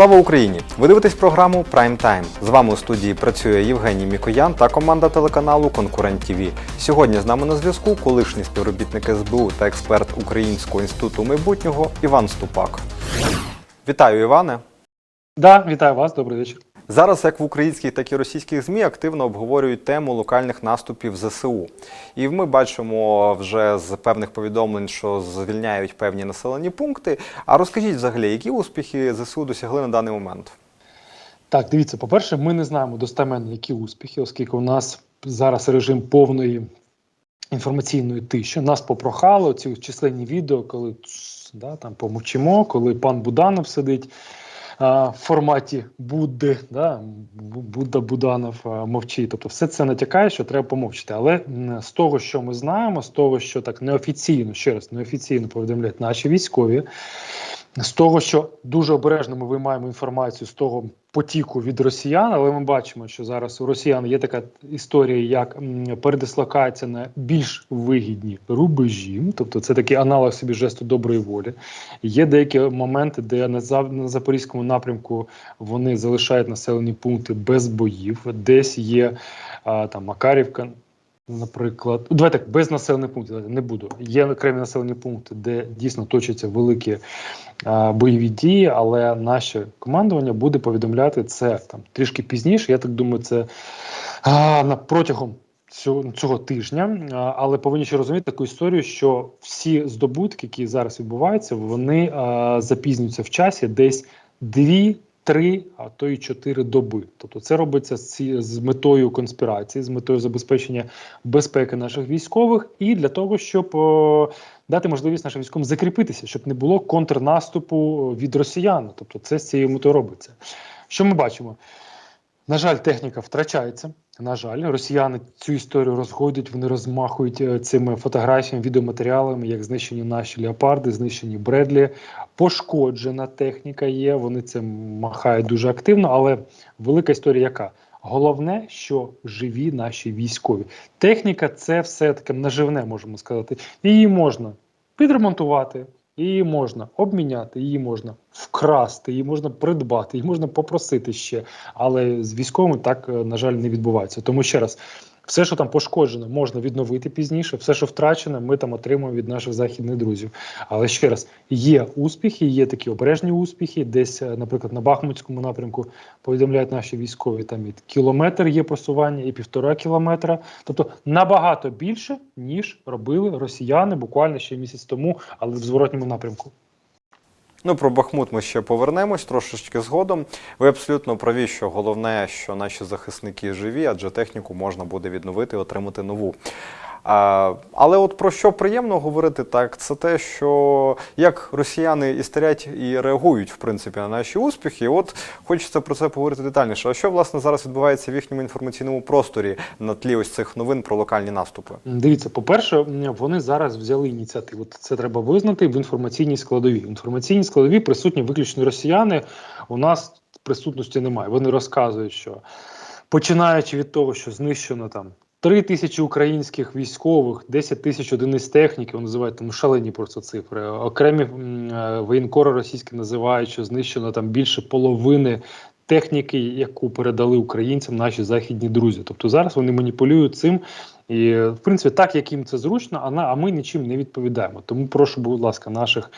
Слава Україні! Ви дивитесь програму Прайм Тайм. З вами у студії працює Євгеній Мікоян та команда телеканалу Конкурент ТВ. Сьогодні з нами на зв'язку колишній співробітник СБУ та експерт Українського інституту майбутнього Іван Ступак. Вітаю, Іване! Да, вітаю вас, добрий вечір. Зараз як в українських, так і російських ЗМІ активно обговорюють тему локальних наступів ЗСУ. І ми бачимо вже з певних повідомлень, що звільняють певні населені пункти. А розкажіть взагалі, які успіхи ЗСУ досягли на даний момент? Так, дивіться, по-перше, ми не знаємо достеменно, які успіхи, оскільки у нас зараз режим повної інформаційної тиші. Нас попрохали ці численні відео, коли да, там помовчимо, коли пан Буданов сидить. В форматі Будди, да, Будда Буданов мовчить. Тобто, все це натякає, що треба помовчити. Але з того, що ми знаємо, з того, що так неофіційно, ще раз неофіційно повідомляють наші військові, з того, що дуже обережно ми виймаємо інформацію з того потіку від росіян, але ми бачимо, що зараз у росіян є така історія, як передислокація на більш вигідні рубежі, тобто це такий аналог собі жесту доброї волі. Є деякі моменти, де на, запорізькому напрямку вони залишають населені пункти без боїв, десь є а, там Макарівка. Наприклад, давайте так, без населених пунктів не буду. Є окремі населені пункти, де дійсно точаться великі а, бойові дії, але наше командування буде повідомляти це там трішки пізніше. Я так думаю, це на протягом цього, цього тижня. А, але повинні ще розуміти таку історію, що всі здобутки, які зараз відбуваються, вони а, запізнюються в часі десь дві. Три, а то й чотири доби. Тобто це робиться з, з метою конспірації, з метою забезпечення безпеки наших військових, і для того, щоб о, дати можливість нашим військовим закріпитися, щоб не було контрнаступу від росіян. Тобто, це з цією метою робиться. Що ми бачимо? На жаль, техніка втрачається. На жаль, росіяни цю історію розгойдуть, вони розмахують е, цими фотографіями, відеоматеріалами, як знищені наші леопарди, знищені Бредлі. Пошкоджена техніка є. Вони цим махають дуже активно, але велика історія яка? Головне, що живі наші військові. Техніка це все таке наживне, можемо сказати. Її можна підремонтувати, її можна обміняти, її можна вкрасти, її можна придбати, її можна попросити ще. Але з військовими так, е, на жаль, не відбувається. Тому ще раз. Все, що там пошкоджено, можна відновити пізніше. Все, що втрачено, ми там отримуємо від наших західних друзів. Але ще раз, є успіхи, є такі обережні успіхи. Десь, е, наприклад, на Бахмутському напрямку повідомляють наші військові. Там і кілометр є просування, і півтора кілометра. Тобто набагато більше, ніж робили росіяни буквально ще місяць тому, але в зворотньому напрямку. Ну, про Бахмут ми ще повернемось трошечки згодом. Ви абсолютно праві, що головне, що наші захисники живі, адже техніку можна буде відновити і отримати нову. Але от про що приємно говорити, так це те, що як росіяни істерять і реагують в принципі на наші успіхи. От хочеться про це поговорити детальніше. А що власне зараз відбувається в їхньому інформаційному просторі на тлі ось цих новин про локальні наступи? Дивіться, по-перше, вони зараз взяли ініціативу. Це треба визнати в інформаційній складовій. В інформаційній складовій присутні виключно росіяни. У нас присутності немає. Вони розказують, що починаючи від того, що знищено там. Три тисячі українських військових, 10 тисяч одиниць техніки, вони називають там шалені просто цифри. Окремі е, воєнкори російські називають, що знищено там більше половини техніки, яку передали українцям наші західні друзі. Тобто зараз вони маніпулюють цим. І, в принципі, так як їм це зручно, а, ми нічим не відповідаємо. Тому прошу, будь ласка, наших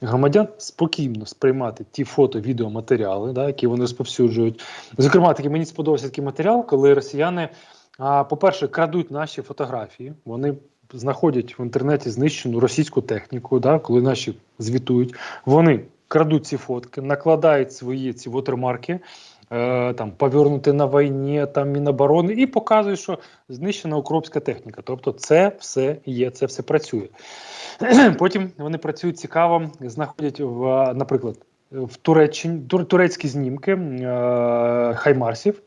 громадян спокійно сприймати ті фото, відеоматеріали, да, які вони розповсюджують. Зокрема, такий мені сподобався такий матеріал, коли росіяни, по-перше, крадуть наші фотографії. Вони знаходять в інтернеті знищену російську техніку, да, коли наші звітують. Вони крадуть ці фотки, накладають свої ці вотермарки. е, Там повернути на війні, там Міноборони, і показують, що знищена укропська техніка. Тобто, це все є, це все працює. Потім вони працюють цікаво, знаходять в, наприклад, в Туреччині тур, турецькі знімки е, хаймарсів.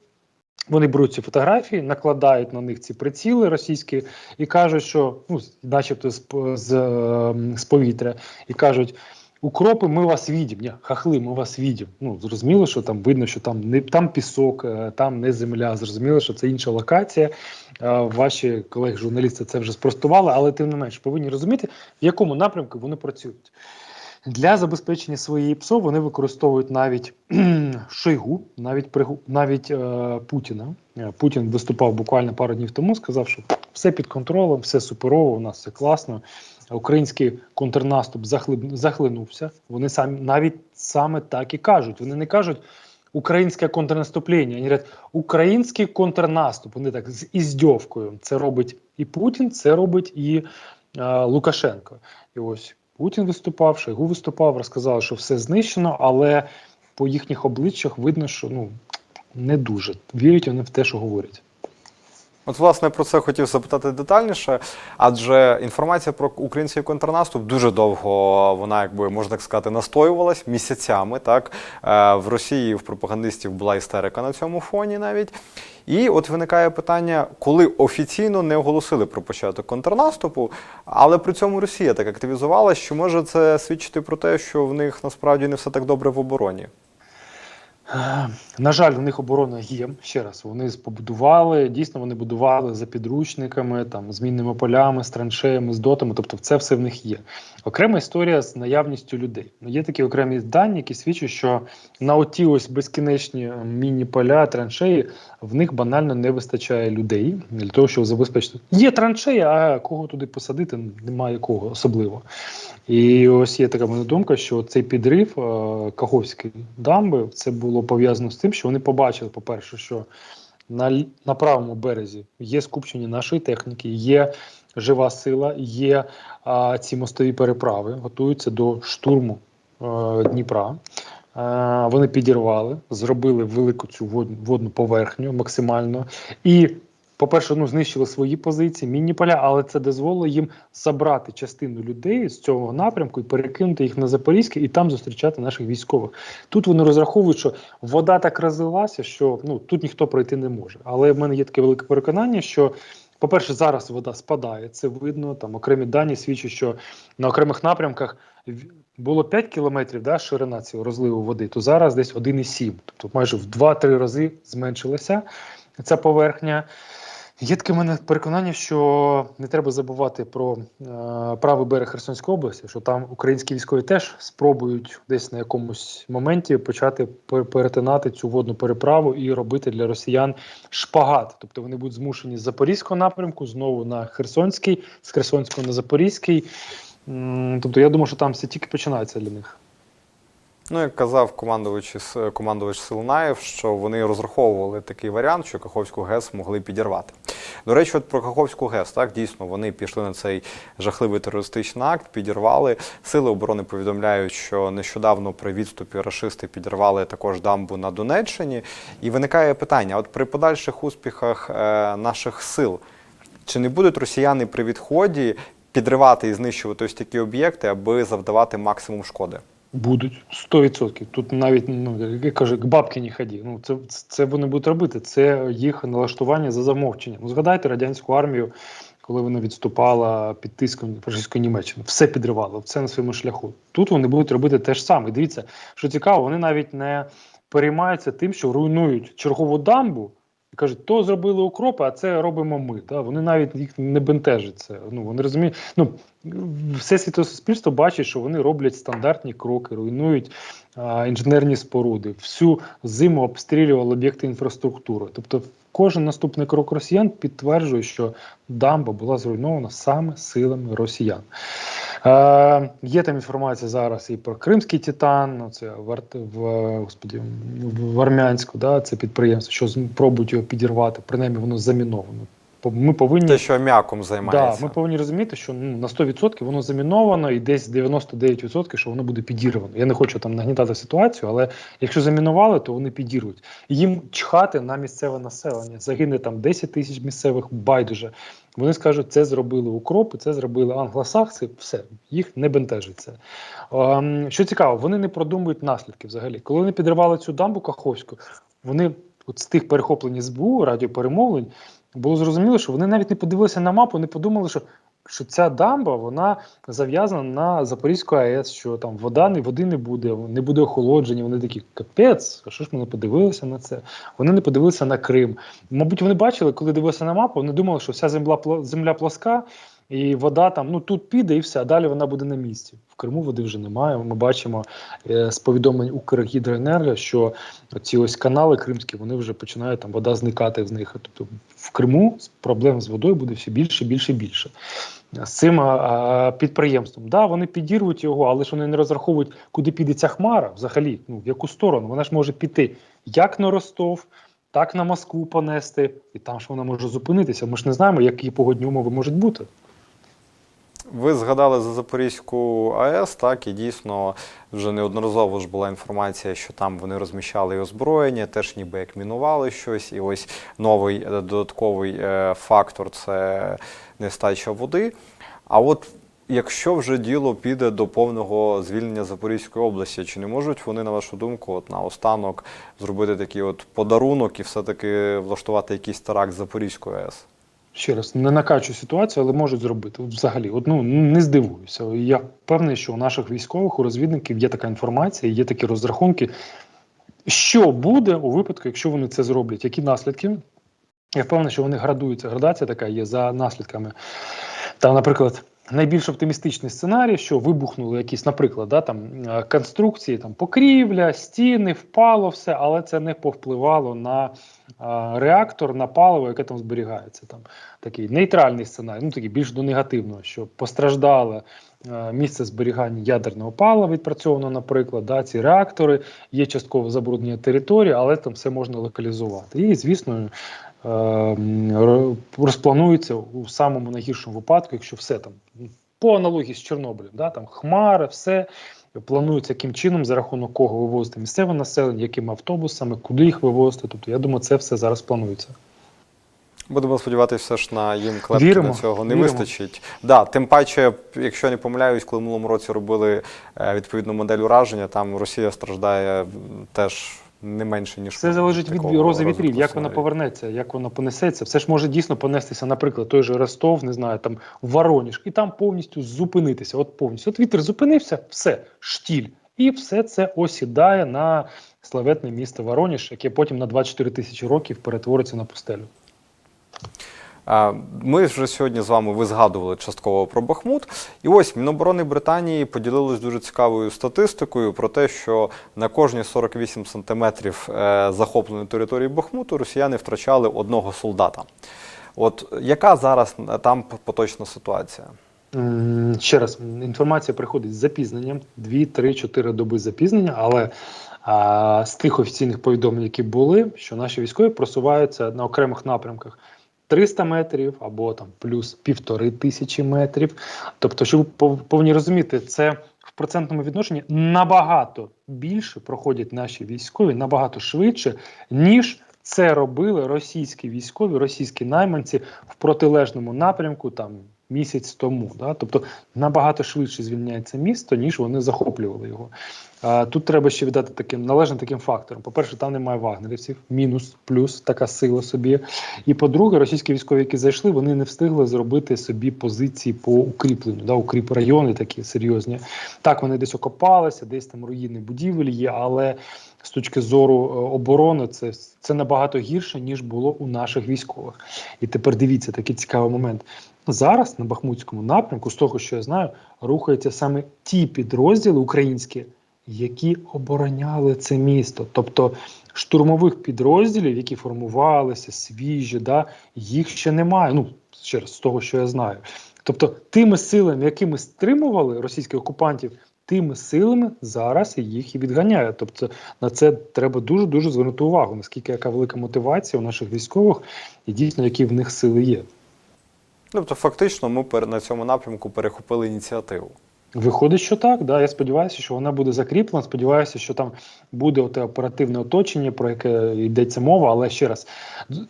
Вони беруть ці фотографії, накладають на них ці приціли російські і кажуть, що ну, начебто з, з, е, з повітря, і кажуть. Укропи, ми вас відім. Хахли, ми вас відім. Ну зрозуміло, що там видно, що там не там пісок, е, там не земля. Зрозуміло, що це інша локація. Е, Ваші колеги-журналісти це вже спростували, але тим не менш повинні розуміти, в якому напрямку вони працюють. Для забезпечення своєї ПСО вони використовують навіть Шойгу, навіть навіть е, Путіна. Е, Путін виступав буквально пару днів тому, сказав, що все під контролем, все суперово, у нас все класно. Український контрнаступ захлиб- захлинувся. Вони самі навіть саме так і кажуть. Вони не кажуть українське контрнаступлення, вони говорять український контрнаступ. Вони так з іздьовкою. Це робить і Путін, це робить і е, Лукашенко. І ось Путін виступав, Шойгу виступав, розказали, що все знищено, але по їхніх обличчях видно, що ну не дуже вірять вони в те, що говорять. От, власне, про це хотів запитати детальніше, адже інформація про український контрнаступ дуже довго вона, якби можна так сказати, настоювалась місяцями. Так Е, в Росії в пропагандистів була істерика на цьому фоні навіть. І от виникає питання, коли офіційно не оголосили про початок контрнаступу, але при цьому Росія так активізувалася, що може це свідчити про те, що в них насправді не все так добре в обороні. Е, На жаль, у них оборона є. Ще раз, вони побудували, дійсно вони будували за підручниками, там, з мінними полями, з траншеями, з дотами, тобто це все в них є. Окрема історія з наявністю людей. Ну, Є такі окремі дані, які свідчать, що на оті ось безкінечні е, мінні поля, траншеї, в них банально не вистачає людей для того, щоб забезпечити. Є траншеї, а кого туди посадити, немає кого особливо. І ось є така мене думка, що цей підрив е, Каховської дамби це було пов'язано з тим, що вони побачили, по-перше, що на, на правому березі є скупчення нашої техніки, є жива сила, є а, ці мостові переправи, готуються до штурму а, Дніпра. А, вони підірвали, зробили велику цю вод- водну поверхню максимально. І, по-перше, ну, знищили свої позиції, мінні поля, але це дозволило їм забрати частину людей з цього напрямку і перекинути їх на Запорізьке і там зустрічати наших військових. Тут вони розраховують, що вода так розлилася, що ну, тут ніхто пройти не може. Але в мене є таке велике переконання, що. По-перше, зараз вода спадає, це видно. Там окремі дані свідчать, що на окремих напрямках було 5 кілометрів да, ширина цього розливу води, то зараз десь 1,7. Тобто майже в 2-3 рази зменшилася ця поверхня. Є таке мене переконання, що не треба забувати про е, правий берег Херсонської області, що там українські військові теж спробують десь на якомусь моменті почати перетинати цю водну переправу і робити для росіян шпагат. Тобто вони будуть змушені з Запорізького напрямку знову на Херсонський, з Херсонського на Запорізький. Тобто я думаю, що там все тільки починається для них. Ну, як казав командувач, командувач Силнаєв, що вони розраховували такий варіант, що Каховську ГЕС могли підірвати. До речі, от про Каховську ГЕС, так дійсно вони пішли на цей жахливий терористичний акт, підірвали. Сили оборони повідомляють, що нещодавно при відступі рашисти підірвали також дамбу на Донеччині. І виникає питання: от при подальших успіхах е, наших сил, чи не будуть росіяни при відході підривати і знищувати ось такі об'єкти, аби завдавати максимум шкоди? Будуть 100%. Тут навіть ну я кажу, к бабки не ході. Ну це, це вони будуть робити. Це їх налаштування за замовченням. Ну, згадайте радянську армію, коли вона відступала під тиском фашистської Німеччини. Все підривало, все на своєму шляху. Тут вони будуть робити те ж саме. Дивіться, що цікаво, вони навіть не переймаються тим, що руйнують чергову дамбу. Кажуть, то зробили укропи, а це робимо ми. Та? Вони навіть їх не бентежить це. Ну вони розуміють. Ну все світове суспільство бачить, що вони роблять стандартні кроки, руйнують а, інженерні споруди. Всю зиму обстрілювали об'єкти інфраструктури. Тобто, кожен наступний крок росіян підтверджує, що дамба була зруйнована саме силами росіян. Е, є там інформація зараз і про Кримський Титан, ну це в, в, господі, в Армянську, да, це підприємство, що пробують його підірвати, принаймні воно заміновано. Ми повинні Те, що м'яком Да, ми повинні розуміти, що ну, на 100% воно заміновано, і десь 99% що воно буде підірвано. Я не хочу там нагнітати ситуацію, але якщо замінували, то вони підірвуть. Їм чхати на місцеве населення. Загине там 10 тисяч місцевих байдуже. Вони скажуть, це зробили укропи, це зробили англосакси, все, їх не бентежить це. Ем, що цікаво, вони не продумують наслідки взагалі. Коли вони підривали цю дамбу Каховську, вони от з тих перехоплень СБУ, радіоперемовлень, було зрозуміло, що вони навіть не подивилися на мапу, не подумали, що, що ця дамба вона зав'язана на Запорізьку АЕС, що там вода не води не буде, не буде охолодження. Вони такі капець, а що ж ми не подивилися на це? Вони не подивилися на Крим. Мабуть, вони бачили, коли дивилися на мапу, вони думали, що вся земля земля плоска. І вода там ну тут піде і все, а далі вона буде на місці. В Криму води вже немає. Ми бачимо е, з повідомлень Укргідроенерго, що ці ось канали кримські вони вже починають там вода зникати з них. Тобто в Криму проблем з водою буде все більше, більше, більше. З цим а, підприємством, да, вони підірвуть його, але ж вони не розраховують, куди піде ця хмара взагалі, ну в яку сторону. Вона ж може піти як на Ростов, так на Москву понести, і там ж вона може зупинитися. Ми ж не знаємо, які погодні умови можуть бути. Ви згадали за Запорізьку АЕС, так і дійсно вже неодноразово ж була інформація, що там вони розміщали і озброєння, теж ніби як мінували щось. І ось новий е, додатковий е, фактор це нестача води. А от якщо вже діло піде до повного звільнення Запорізької області, чи не можуть вони, на вашу думку, от наостанок зробити такий от подарунок і все-таки влаштувати якийсь теракт Запорізької АЕС? Ще раз не накачу ситуацію, але можуть зробити. Взагалі, от, ну не здивуюся. Я впевнений, що у наших військових, у розвідників є така інформація, є такі розрахунки. Що буде у випадку, якщо вони це зроблять? Які наслідки? Я впевнений, що вони градуються. Градація така є за наслідками. Там, наприклад, найбільш оптимістичний сценарій, що вибухнули якісь, наприклад, да, там, е, конструкції, там, покрівля, стіни, впало все, але це не повпливало на а, реактор, на паливо, яке там зберігається. Там, такий нейтральний сценарій, ну такий більш до негативного, що постраждало е, місце зберігання ядерного палива, відпрацьовано, наприклад, да, ці реактори, є частково забруднення території, але там все можна локалізувати. І, звісно, е, розпланується у самому найгіршому випадку, якщо все там по аналогії з Чорнобилем, да, там хмари, все. Планується яким чином, за рахунок кого вивозити місцеве населення, якими автобусами, куди їх вивозити. Тобто, я думаю, це все зараз планується. Будемо сподіватися, все ж на їм клепки Віримо, на цього не віримо. вистачить. Да, тим паче, якщо я не помиляюсь, коли в минулому році робили е, відповідну модель ураження, там Росія страждає теж не менше ніж Все залежить від рози вітрів, як вона повернеться, як вона понесеться. Все ж може дійсно понестися, наприклад, той же Ростов, не знаю, там Вороніж, і там повністю зупинитися. От повністю. От вітер зупинився, все, штіль. І все це осідає на славетне місто Вороніж, яке потім на 24 тисячі років перетвориться на пустелю. Ми вже сьогодні з вами ви згадували частково про Бахмут. І ось Міноборони Британії поділились дуже цікавою статистикою про те, що на кожні 48 сантиметрів е, захопленої території Бахмуту росіяни втрачали одного солдата. От яка зараз там поточна ситуація? Ще раз, інформація приходить з запізненням 2, 3, 4 доби запізнення, але а, з тих офіційних повідомлень, які були, що наші військові просуваються на окремих напрямках 300 метрів або там плюс півтори тисячі метрів. Тобто, щоб ви розуміти, це в процентному відношенні набагато більше проходять наші військові, набагато швидше, ніж це робили російські військові, російські найманці в протилежному напрямку там місяць тому. Да? Тобто набагато швидше звільняється місто, ніж вони захоплювали його. А, тут треба ще віддати таким належним таким фактором. По-перше, там немає вагнерівців, мінус, плюс така сила собі. І по-друге, російські військові, які зайшли, вони не встигли зробити собі позиції по укріпленню, да, укріп райони такі серйозні. Так, вони десь окопалися, десь там руїни будівель є, але з точки зору е, оборони це, це набагато гірше, ніж було у наших військових. І тепер дивіться такий цікавий момент. Зараз на Бахмутському напрямку, з того, що я знаю, рухаються саме ті підрозділи українські, які обороняли це місто. Тобто штурмових підрозділів, які формувалися, свіжі, да, їх ще немає. Ну, ще раз, з того, що я знаю. Тобто, тими силами, якими стримували російських окупантів, тими силами зараз їх і відганяють. Тобто на це треба дуже дуже звернути увагу, наскільки яка велика мотивація у наших військових і дійсно які в них сили є. Тобто, фактично, ми на цьому напрямку перехопили ініціативу. Виходить, що так. Да. Я сподіваюся, що вона буде закріплена. Сподіваюся, що там буде оте оперативне оточення, про яке йдеться мова. Але ще раз,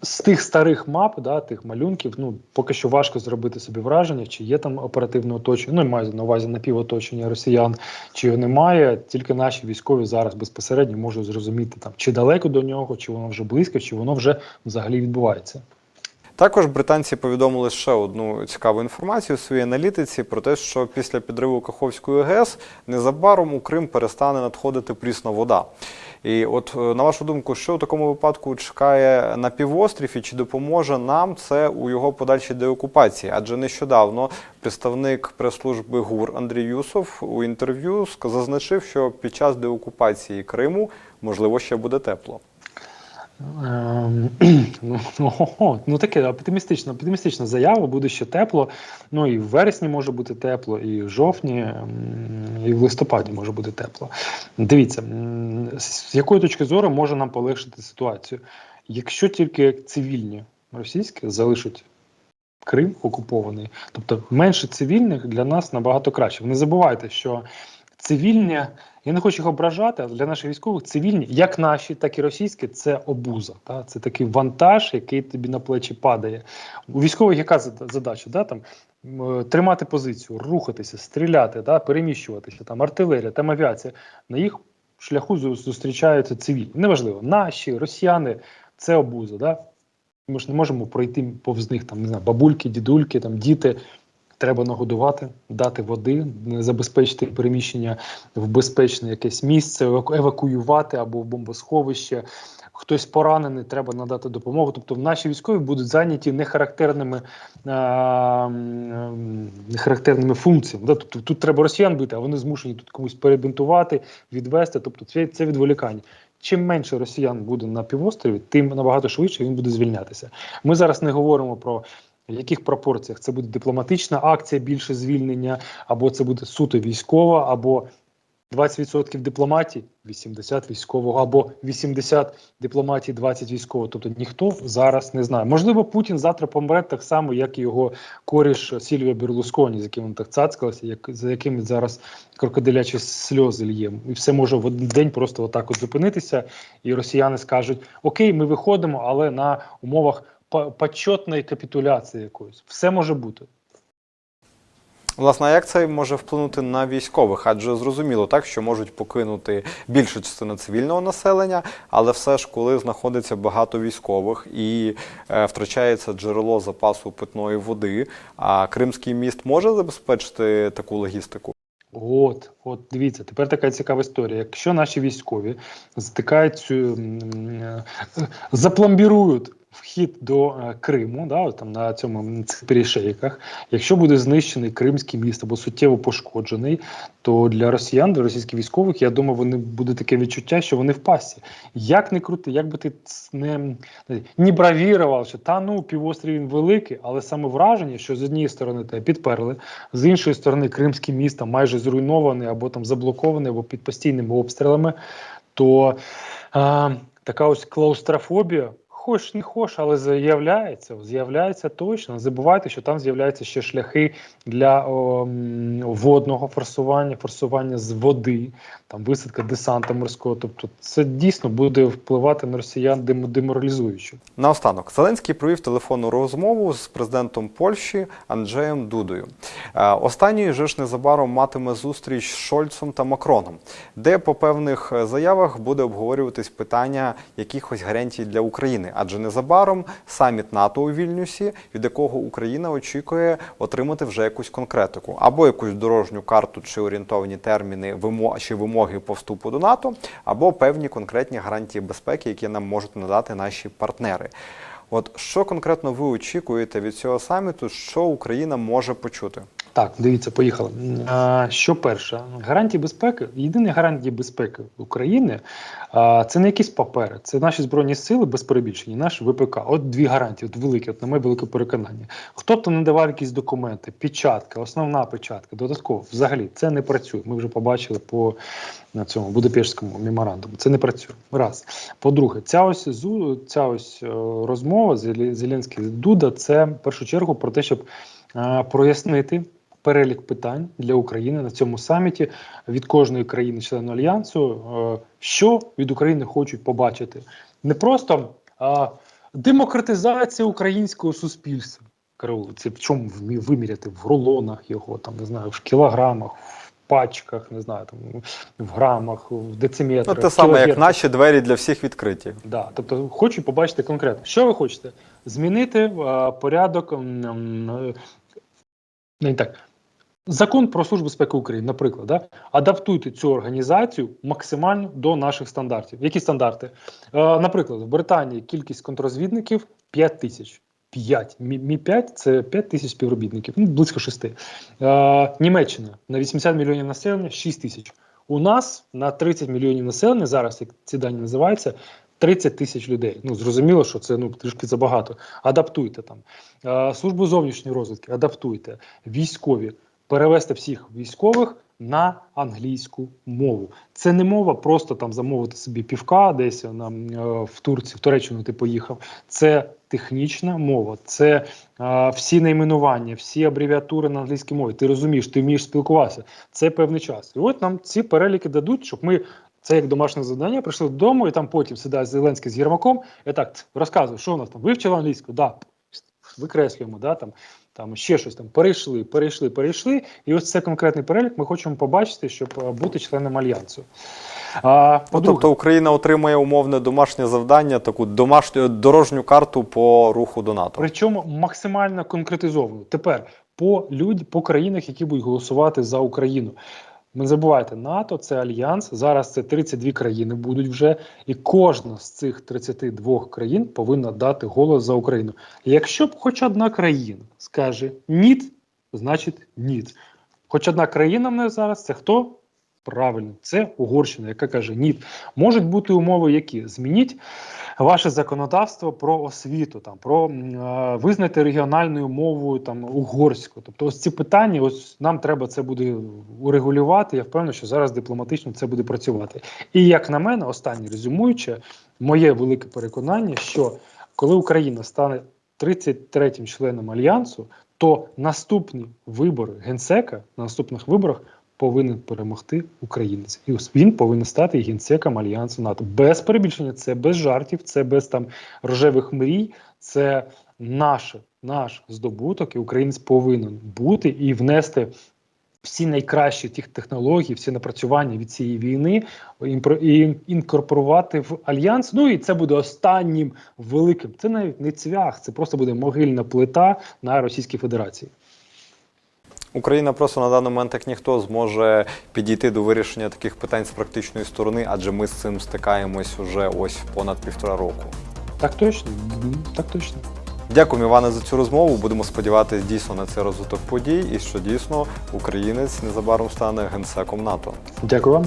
з тих старих мап, да, тих малюнків, ну поки що важко зробити собі враження, чи є там оперативне оточення. Ну, маю на увазі напівоточення росіян, чи його немає. Тільки наші військові зараз безпосередньо можуть зрозуміти там, чи далеко до нього, чи воно вже близько, чи воно вже взагалі відбувається. Також британці повідомили ще одну цікаву інформацію у своїй аналітиці про те, що після підриву Каховської ГЕС незабаром у Крим перестане надходити прісна вода. І от е, на вашу думку, що в такому випадку чекає на півострів і чи допоможе нам це у його подальшій деокупації? Адже нещодавно представник прес-служби ГУР Андрій Юсов у інтерв'ю зазначив, що під час деокупації Криму можливо ще буде тепло. Ем, Ну, ну, ну таке оптимістична, оптимістична заява, буде ще тепло. Ну і в вересні може бути тепло, і в жовтні, і в листопаді може бути тепло. Дивіться, з якої точки зору може нам полегшити ситуацію? Якщо тільки цивільні російські залишать Крим окупований, тобто менше цивільних для нас набагато краще. Не забувайте, що цивільні, я не хочу їх ображати, але для наших військових цивільні, як наші, так і російські, це обуза. Та? Це такий вантаж, який тобі на плечі падає. У військових яка задача? Да? Там, е, тримати позицію, рухатися, стріляти, да? переміщуватися, там, артилерія, там авіація. На їх шляху зустрічаються цивільні. Неважливо, наші, росіяни це обуза. Да? Ми ж не можемо пройти повз них там, не знаю, бабульки, дідульки, там, діти. Треба нагодувати, дати води, забезпечити переміщення в безпечне якесь місце, еваку- евакуювати або в бомбосховище. Хтось поранений, треба надати допомогу. Тобто наші військові будуть зайняті нехарактерними, м, нехарактерними функціями. Да? Тобто тут треба росіян бити, а вони змушені тут комусь перебинтувати, відвести. Тобто це, це відволікання. Чим менше росіян буде на півострові, тим набагато швидше він буде звільнятися. Ми зараз не говоримо про в яких пропорціях це буде дипломатична акція, більше звільнення, або це буде суто військова, або 20% дипломатії, 80 військового, або 80 дипломатії, 20 військового. Тобто ніхто зараз не знає. Можливо, Путін завтра помре так само, як і його коріш Сільвія Берлусконі, з яким він так цацкалася, як за яким зараз крокодилячі сльози лє. І все може в один день просто отак от зупинитися, і росіяни скажуть: Окей, ми виходимо, але на умовах почетної капітуляції якоїсь. Все може бути. Власне, як це може вплинути на військових? Адже зрозуміло так, що можуть покинути більшу частину цивільного населення, але все ж, коли знаходиться багато військових і е, втрачається джерело запасу питної води, а Кримський міст може забезпечити таку логістику? От, от дивіться, тепер така цікава історія. Якщо наші військові затикають цю е, запломбірують вхід до е, Криму, да, там на цьому перешейках, якщо буде знищений Кримський міст або суттєво пошкоджений, то для росіян, для російських військових, я думаю, вони буде таке відчуття, що вони в пасі. Як не крути, як би ти не, не бравірував, що та ну півострів він великий, але саме враження, що з однієї сторони тебе підперли, з іншої сторони Кримське місто майже зруйноване або там заблоковане, або під постійними обстрілами, то а, така ось клаустрофобія. Хоч не хоч, але з'являється, з'являється точно. Не забувайте, що там з'являються ще шляхи для о, водного форсування, форсування з води, там висадка десанта морського. Тобто, це дійсно буде впливати на росіян демо- деморалізуючи. Наостанок, Зеленський провів телефонну розмову з президентом Польщі Анджеєм Дудою. Е, Останній же ж незабаром матиме зустріч з Шольцом та Макроном, де по певних е, заявах буде обговорюватись питання якихось гарантій для України. Адже незабаром саміт НАТО у Вільнюсі, від якого Україна очікує отримати вже якусь конкретику, або якусь дорожню карту чи орієнтовні терміни чи вимоги по вступу до НАТО, або певні конкретні гарантії безпеки, які нам можуть надати наші партнери. От що конкретно ви очікуєте від цього саміту, що Україна може почути? Так, дивіться, поїхали. Що перше, гарантії безпеки, єдині гарантії безпеки України це не якісь папери, це наші збройні сили без перебільшення, наш ВПК. От дві гарантії, от великі, от на моє велике переконання. Хто б то не давав якісь документи, печатка, основна печатка, додатково, взагалі це не працює. Ми вже побачили по на цьому Будапештському меморандуму. Це не працює. Раз. По-друге, ця ось ця ось е, розмова Зеле- Зеленський Дуда, це в першу чергу про те, щоб е, прояснити перелік питань для України на цьому саміті від кожної країни члену альянсу, е, що від України хочуть побачити. Не просто а, демократизація українського суспільства. Караул, це в чому виміряти в рулонах його, там не знаю, в кілограмах, в пачках, не знаю, там в грамах, в Ну, дециметрах. те саме, як наші двері для всіх відкриті. Да, тобто хочу побачити конкретно. Що ви хочете? Змінити е, порядок. м, м, не так. Закон про службу безпеки України, наприклад, да? адаптуйте цю організацію максимально до наших стандартів. Які стандарти? Е, наприклад, в Британії кількість контрозвідників 5 тисяч. 5. Мі, Мі 5 це 5 тисяч співробітників, ну, близько 6. Е, Німеччина на 80 мільйонів населення 6 тисяч. У нас на 30 мільйонів населення, зараз як ці дані називаються, 30 тисяч людей. Ну зрозуміло, що це ну трішки забагато. Адаптуйте там Е, службу зовнішньої розвідки, адаптуйте військові, перевести всіх військових на англійську мову. Це не мова просто там замовити собі півка десь на е, в Турції, в Туреччину ти поїхав. Це технічна мова, це е, всі найменування, всі абревіатури на англійській мові. Ти розумієш, ти вмієш спілкуватися. Це певний час. І от нам ці переліки дадуть, щоб ми. Це як домашнє завдання, прийшли додому, і там потім сідає Зеленський з Єрмаком, і так розказує, що у нас там вивчили англійську, да, викреслюємо, да, там, там ще щось там перейшли, перейшли, перейшли. І ось це конкретний перелік ми хочемо побачити, щоб е, бути членом альянсу. А, Ну, тобто Україна отримує умовне домашнє завдання, таку домашню дорожню карту по руху до НАТО. Причому максимально конкретизовано. Тепер по людь, по країнах, які будуть голосувати за Україну. Не забувайте, НАТО це альянс. Зараз це 32 країни будуть вже, і кожна з цих 32 країн повинна дати голос за Україну. Якщо б хоч одна країна скаже ніт, значить ніт. Хоч одна країна в нас зараз це хто? Правильно, це Угорщина, яка каже ні. Можуть бути умови, які змініть ваше законодавство про освіту, там про е, визнати регіональною мовою там угорську. Тобто, ось ці питання, ось нам треба це буде урегулювати. Я впевнений, що зараз дипломатично це буде працювати. І як на мене, останнє резюмуюче, моє велике переконання, що коли Україна стане 33-м членом альянсу, то наступні вибори генсека на наступних виборах повинен перемогти українець. І він повинен стати генсеком альянсу НАТО. Без перебільшення, це без жартів, це без там рожевих мрій. Це наше, наш здобуток, і українець повинен бути і внести. Всі найкращі тих технологій, всі напрацювання від цієї війни імпро- і інкорпорувати в альянс. Ну і це буде останнім великим. Це навіть не цвях, це просто буде могильна плита на Російській Федерації. Україна просто на даний момент, як ніхто, зможе підійти до вирішення таких питань з практичної сторони, адже ми з цим стикаємось уже ось понад півтора року. Так точно, так точно. Дякую, Іване, за цю розмову. Будемо сподіватися дійсно на цей розвиток подій і що дійсно українець незабаром стане генсеком НАТО. Дякую вам.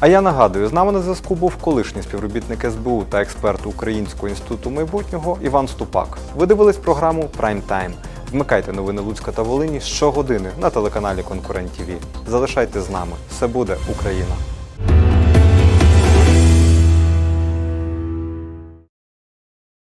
А я нагадую, з нами на зв'язку був колишній співробітник СБУ та експерт Українського інституту майбутнього Іван Ступак. Ви дивились програму Прайм Тайм. Вмикайте новини Луцька та Волині щогодини на телеканалі Конкурент ТВ. Залишайте з нами. Все буде Україна.